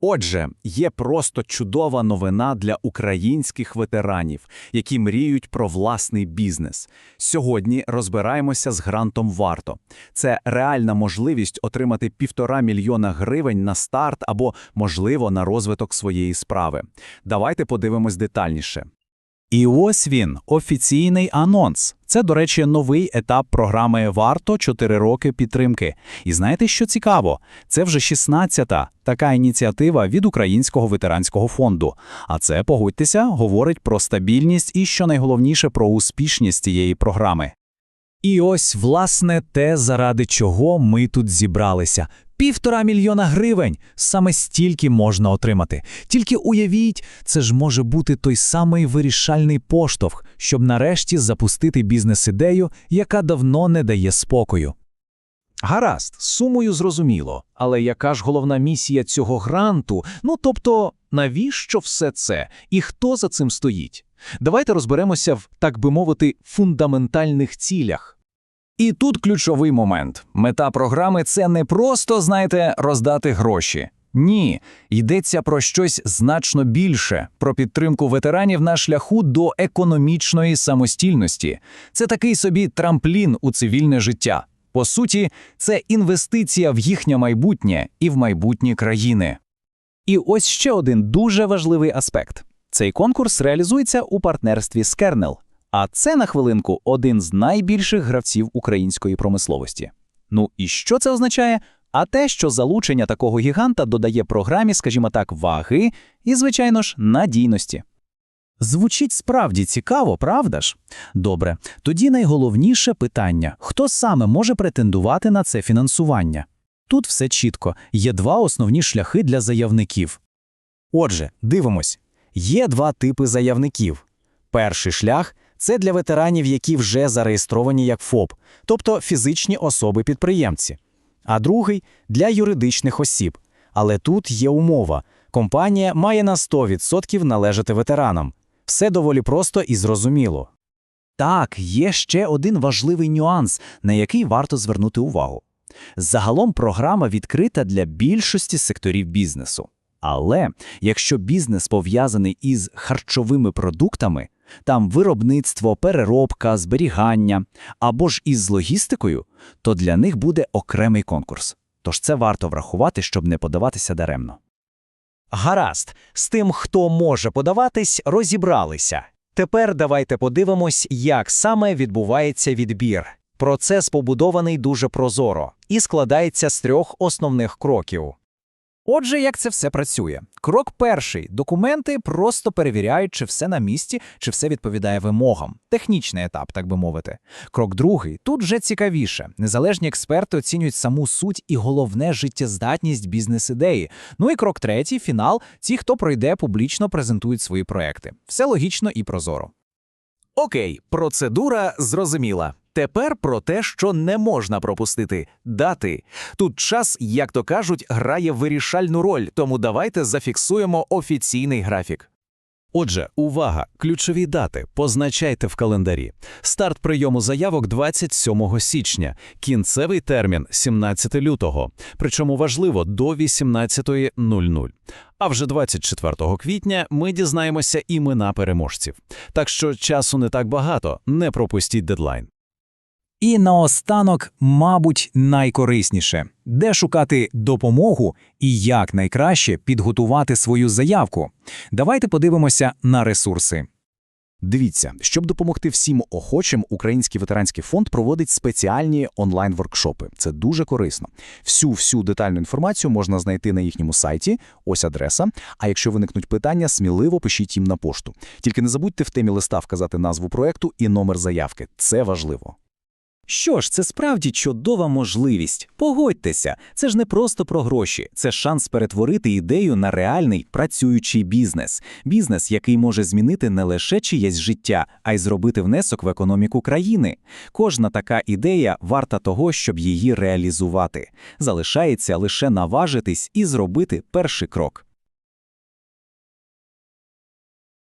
Отже, є просто чудова новина для українських ветеранів, які мріють про власний бізнес. Сьогодні розбираємося з грантом «Варто». Це реальна можливість отримати півтора мільйона гривень на старт або, можливо, на розвиток своєї справи. Давайте подивимось детальніше. І ось він, офіційний анонс. Це, до речі, новий етап програми «Варто» 4 роки підтримки. І знаєте, що цікаво? Це вже 16-та така ініціатива від Українського ветеранського фонду. А це, погодьтеся, говорить про стабільність і, що найголовніше, про успішність цієї програми. І ось, власне, те, заради чого ми тут зібралися. Півтора мільйона гривень саме стільки можна отримати. Тільки уявіть, це ж може бути той самий вирішальний поштовх, щоб нарешті запустити бізнес-ідею, яка давно не дає спокою. Гаразд, сумою зрозуміло. Але яка ж головна місія цього гранту? Ну тобто, навіщо все це? І хто за цим стоїть? Давайте розберемося в, так би мовити, фундаментальних цілях. І тут ключовий момент. Мета програми це не просто, знаєте, роздати гроші. Ні, йдеться про щось значно більше, про підтримку ветеранів на шляху до економічної самостійності. Це такий собі трамплін у цивільне життя. По суті, це інвестиція в їхнє майбутнє і в майбутні країни. І ось ще один дуже важливий аспект. Цей конкурс реалізується у партнерстві з Kernel. А це на хвилинку один з найбільших гравців української промисловості. Ну і що це означає? А те, що залучення такого гіганта додає програмі, скажімо так, ваги і, звичайно ж, надійності. Звучить справді цікаво, правда ж? Добре, тоді найголовніше питання: хто саме може претендувати на це фінансування? Тут все чітко, є два основні шляхи для заявників. Отже, дивимось: є два типи заявників. Перший шлях це для ветеранів, які вже зареєстровані як ФОП, тобто фізичні особи-підприємці. А другий для юридичних осіб. Але тут є умова: компанія має на 100% належати ветеранам. Все доволі просто і зрозуміло. Так, є ще один важливий нюанс, на який варто звернути увагу. Загалом програма відкрита для більшості секторів бізнесу. Але якщо бізнес пов'язаний із харчовими продуктами, там виробництво, переробка, зберігання або ж із логістикою, то для них буде окремий конкурс. Тож це варто врахувати, щоб не подаватися даремно. Гаразд, з тим, хто може подаватись, розібралися. Тепер давайте подивимось, як саме відбувається відбір. Процес побудований дуже прозоро і складається з трьох основних кроків. Отже, як це все працює? Крок перший: документи просто перевіряють, чи все на місці, чи все відповідає вимогам. Технічний етап, так би мовити. Крок другий тут вже цікавіше. Незалежні експерти оцінюють саму суть і головне життєздатність бізнес-ідеї. Ну і крок третій фінал. Ті, хто пройде, публічно презентують свої проекти. Все логічно і прозоро. Окей, процедура зрозуміла. Тепер про те, що не можна пропустити дати. Тут час, як то кажуть, грає вирішальну роль, тому давайте зафіксуємо офіційний графік. Отже, увага! Ключові дати позначайте в календарі. Старт прийому заявок 27 січня, кінцевий термін 17 лютого. Причому важливо до 18.00. А вже 24 квітня ми дізнаємося імена переможців. Так що часу не так багато, не пропустіть дедлайн. І наостанок, мабуть, найкорисніше де шукати допомогу і як найкраще підготувати свою заявку. Давайте подивимося на ресурси. Дивіться, щоб допомогти всім охочим, Український ветеранський фонд проводить спеціальні онлайн-воркшопи. Це дуже корисно. Всю всю детальну інформацію можна знайти на їхньому сайті, ось адреса. А якщо виникнуть питання, сміливо пишіть їм на пошту. Тільки не забудьте в темі листа вказати назву проекту і номер заявки. Це важливо. Що ж, це справді чудова можливість. Погодьтеся, це ж не просто про гроші, це шанс перетворити ідею на реальний працюючий бізнес. Бізнес, який може змінити не лише чиєсь життя, а й зробити внесок в економіку країни. Кожна така ідея варта того, щоб її реалізувати. Залишається лише наважитись і зробити перший крок.